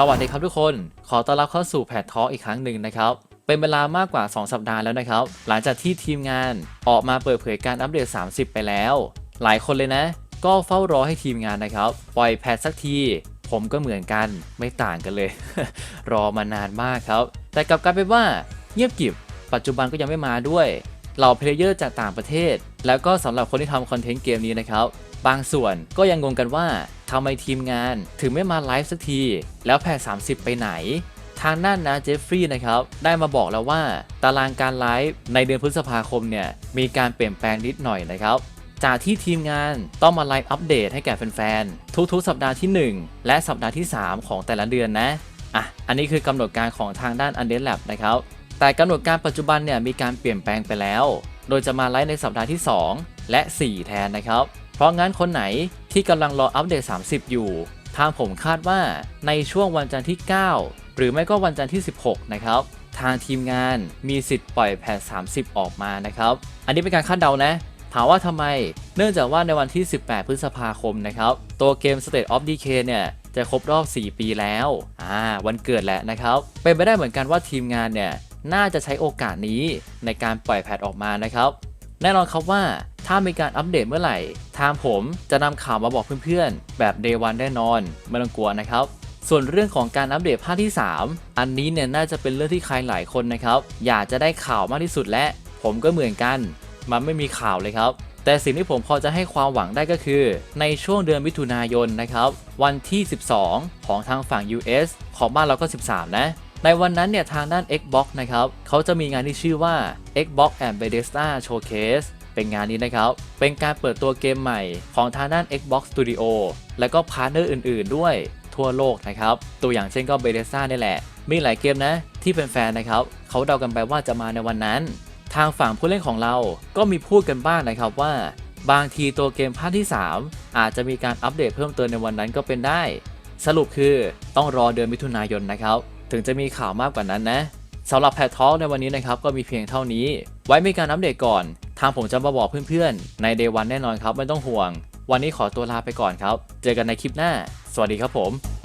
สวัสดีครับทุกคน ขอต้อนรับเข้าสู่แพททออีกครั้งหนึ่งนะครับ เป็นเวลามากกว่า 2 สัปดาห์แล้วนะครับ หลังจากที่ทีมงานออกมาเปิดเผยการอัปเดต 30 ไปแล้ว หลายคนเลยนะ ก็เฝ้ารอให้ทีมงานนะครับ ปล่อยแพทสักที ผมก็เหมือนกันไม่ต่างกันเลย รอมานานมากครับ แต่กลับกลายเป็นว่าเงียบกิบ ปัจจุบันก็ยังไม่มาด้วยเหล่าเพลเยอร์จากต่างประเทศ แล้วก็สำหรับคนที่ทำคอนเทนต์เกมนี้นะครับ บางส่วนก็ยังงงกันว่าทำไมทีมงานถึงไม่มาไลฟ์สักที แล้วแพท30 ไปไหน ทางด้านนะเจฟฟรีย์นะครับ ได้มาบอกแล้วว่า ตารางการไลฟ์ในเดือนพฤษภาคมเนี่ย มีการเปลี่ยนแปลงนิดหน่อยนะครับ จากที่ทีมงานต้องมาไลฟ์อัปเดตให้แก่แฟนๆ ทุกๆ สัปดาห์ที่ 1 และสัปดาห์ที่ 3 ของแต่ละเดือนนะ อะ อันนี้คือกำหนดการของทางด้าน u n d e r Lab นะครับ แต่กำหนดการปัจจุบันเนี่ยมีการเปลี่ยนแปลงไปแล้ว โดยจะมาไลฟ์ในสัปดาห์ที่ 2 และ 4 แทนนะครับ เพราะงั้นคนไหนที่กำลังรออัปเดต 30 อยู่ ทางผมคาดว่าในช่วงวันจันทร์ที่ 9 หรือไม่ก็วันจันทร์ที่ 16 นะครับ ทางทีมงานมีสิทธิ์ปล่อยแพท30 ออกมานะครับ อันนี้เป็นการคาดเดานะ ถามว่าทำไม เนื่องจากว่าในวันที่ 18 พฤษภาคมนะครับ ตัวเกม State of Decay เนี่ยจะครบรอบ 4 ปีแล้ว อ่า วันเกิดแหละนะครับ เป็นไปได้เหมือนกันว่าทีมงานเนี่ย น่าจะใช้โอกาสนี้ในการปล่อยแพทออกมานะครับ แน่นอนครับว่า ถ้ามีการอัปเดตเมื่อไหร่ ทางผมจะนำข่าวมาบอกเพื่อนๆ แบบ Day 1แน่นอน ไม่ต้องกลัวนะครับ ส่วนเรื่องของการอัปเดตภาคที่ 3 อันนี้เนี่ยน่าจะเป็นเรื่องที่ใครหลายคนนะครับ อยากจะได้ข่าวมากที่สุดและ ผมก็เหมือนกัน มันไม่มีข่าวเลยครับ แต่สิ่งที่ผมพอจะให้ความหวังได้ก็คือ ในช่วงเดือนมิถุนายนนะครับ วันที่ 12 ของทางฝั่ง US ของบ้านเราก็ 13 นะ ในวันนั้นเนี่ยทางด้าน Xbox นะครับเขาจะมีงานที่ชื่อว่า Xbox and Bethesda Showcase เป็นงานนี้นะครับ เป็นการเปิดตัวเกมใหม่ของทางด้าน Xbox Studio และก็พาร์ทเนอร์อื่น ๆ ด้วยทั่วโลกนะครับ ตัวอย่างเช่นก็ Bethesda นี่แหละ มีหลายเกมนะ ที่เป็นแฟนนะครับ เขาเดากันไปว่าจะมาในวันนั้น ทางฝั่งผู้เล่นของเราก็มีพูดกันบ้างนะครับว่า บางทีตัวเกมภาคที่ 3 อาจจะมีการอัปเดตเพิ่มเติมในวันนั้นก็เป็นได้ สรุปคือต้องรอเดือนมิถุนายนนะครับ ถึงจะมีข่าวมากกว่านั้นนะสำหรับแพททอลในวันนี้นะครับก็มีเพียงเท่านี้ ไว้มีการอัปเดตก่อน ทางผมจะมาบอกเพื่อนๆ ในเดวันแน่นอนครับไม่ต้องห่วง วันนี้ขอตัวลาไปก่อนครับ เจอกันในคลิปหน้า สวัสดีครับผม